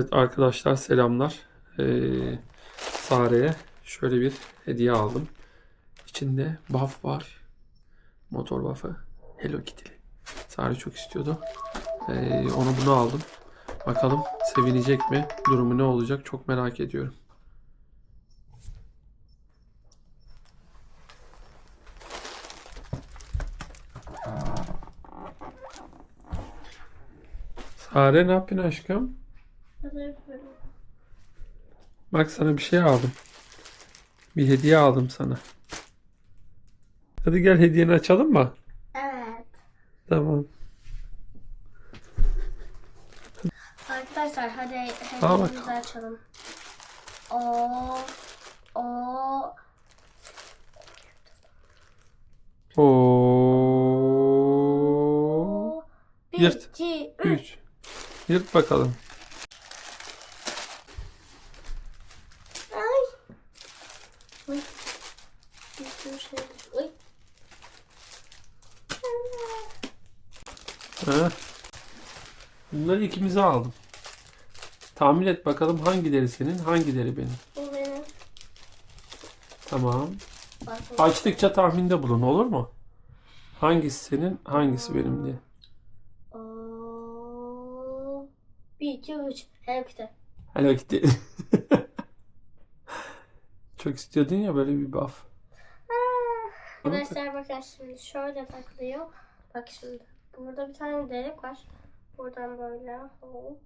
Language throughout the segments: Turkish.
Evet arkadaşlar selamlar. Ee, Sare'ye şöyle bir hediye aldım. İçinde buff var. Motor buff'ı. Hello Kitty'li. Sare çok istiyordu. Ee, onu bunu aldım. Bakalım sevinecek mi? Durumu ne olacak? Çok merak ediyorum. Sare ne yapıyorsun aşkım? Bak sana bir şey aldım. Bir hediye aldım sana. Hadi gel hediyeni açalım mı? Evet. Tamam. Arkadaşlar hadi bakalım. güzel açalım. O o Oo. bir, Yırt. iki, üç. 3. Yırt bakalım. Ha. Bunları ikimize aldım. Tahmin et bakalım hangileri senin, hangileri benim. Bu benim. Tamam. Bak, Açtıkça tahminde bulun olur mu? Hangisi senin, hangisi benim diye. O bir, iki, üç. Hello Kitty. Hello Kitty. Çok istiyordun ya böyle bir buff. Arkadaşlar bakın şimdi şöyle takılıyor. Bak şimdi burada bir tane delik var. Buradan böyle hop.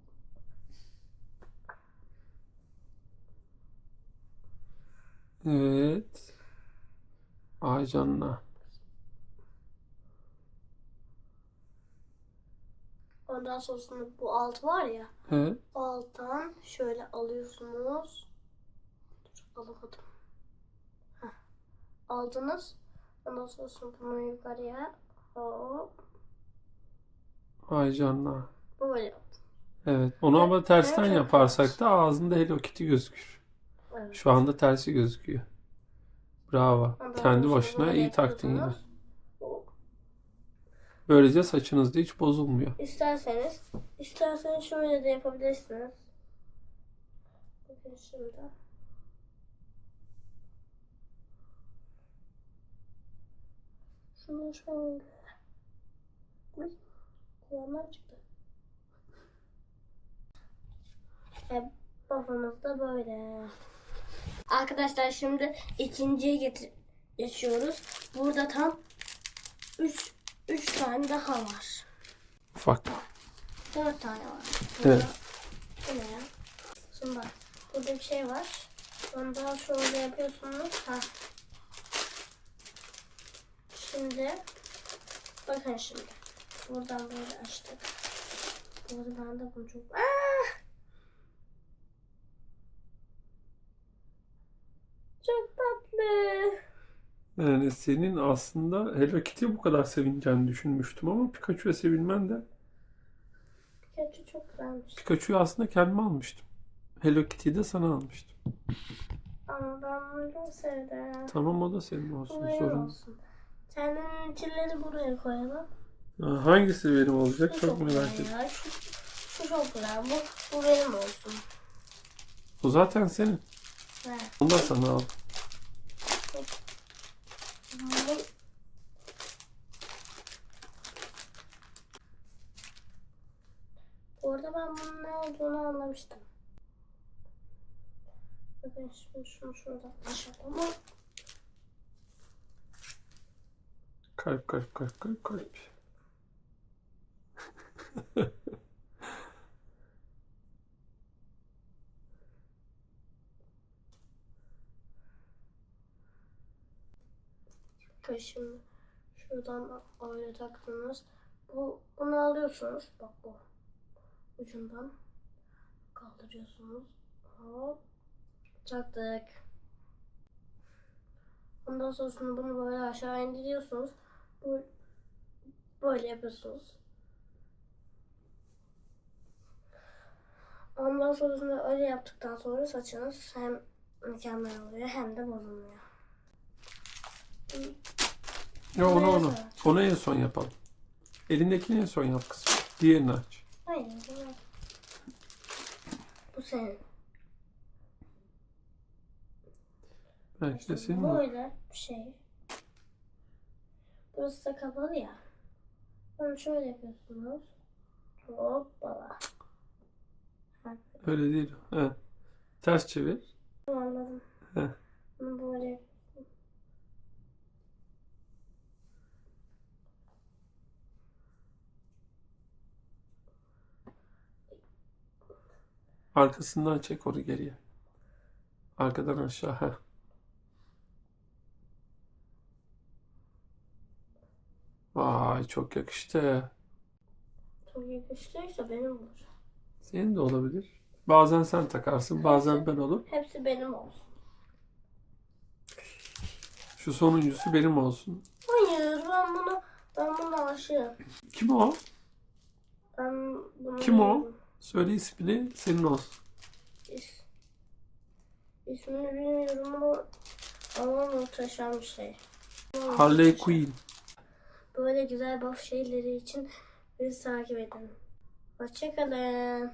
Evet. Ay canına. Ondan sonrasında bu alt var ya. Evet. o Alttan şöyle alıyorsunuz. Dur, alamadım. Heh. Aldınız. Ondan sonrasında bunu yukarıya hop. Ay canına. Böyle. Evet. Onu ama tersten Evet. yaparsak da ağzında Hello Kitty gözükür. Evet. Şu anda tersi gözüküyor. Bravo. Kendi başına böyle iyi taktın yine. Böylece saçınız da hiç bozulmuyor. İsterseniz, isterseniz şöyle de yapabilirsiniz. Bakın şimdi. Şunu şöyle. Kulağımdan çıktı. Ve babamız da böyle. Arkadaşlar şimdi ikinciye getir geçiyoruz. Burada tam 3 3 tane daha var. Ufak. Dört tane var. Evet. Bu ne ya? Şimdi bak. Burada bir şey var. Ondan şöyle yapıyorsunuz. Ha. Şimdi bakın şimdi. Buradan böyle açtık. Buradan da bunu çok... Ah! Çok tatlı. Yani senin aslında Hello Kitty'ye bu kadar sevineceğini düşünmüştüm ama Pikachu'ya sevinmen de Pikachu çok güzelmiş. Pikachu'yu aslında kendime almıştım. Hello Kitty'yi de sana almıştım. Ama ben bunu çok sevdim. Tamam o da senin olsun Buraya sorun. olsun. Kendinin içleri buraya koyalım. Ha, Hangisi benim olacak Bu çok merak ya. Şu, şu çok güzel. Bu, bu benim olsun. O zaten senin. Evet. Onu da sana al. Bu, bu arada ben bunun ne olduğunu anlamıştım. Bakın şimdi şunu şuradan açalım. Kalp kalp kalp kalp kalp. Şimdi şuradan öyle taktınız. Bu, bunu alıyorsunuz. Bak bu. Ucundan kaldırıyorsunuz. Hop. Taktık. Ondan sonrasında bunu böyle aşağı indiriyorsunuz. Bu, böyle yapıyorsunuz. Ondan sonrasında öyle yaptıktan sonra saçınız hem mükemmel oluyor hem de bozulmuyor. Ya onu onu. Onu en son yapalım. Elindekini en son yap kızım. Diğerini aç. Hayır. bu- Bu senin. Belki de senin o. Böyle bir şey. Burası da kapalı ya. Onu şöyle yapıyorsunuz. Hoppala. Ha, Öyle değil. He. Ters çevir. anladım. Heh. Bunu böyle yapıyorsun. Arkasından çek onu geriye. Arkadan aşağı. Heh. Vay çok yakıştı. Çok yakıştıysa benim olur. Senin de olabilir. Bazen sen takarsın, bazen ben olur. Hepsi benim olsun. Şu sonuncusu benim olsun. Hayır ben bunu ben buna aşığım. Kim o? Ben bunu Kim o? Söyle ismini, senin olsun. İs, ismini bilmiyorum ama ama muhteşem bir şey. Harley Quinn. Böyle güzel buff şeyleri için bizi takip edin. Hoşçakalın.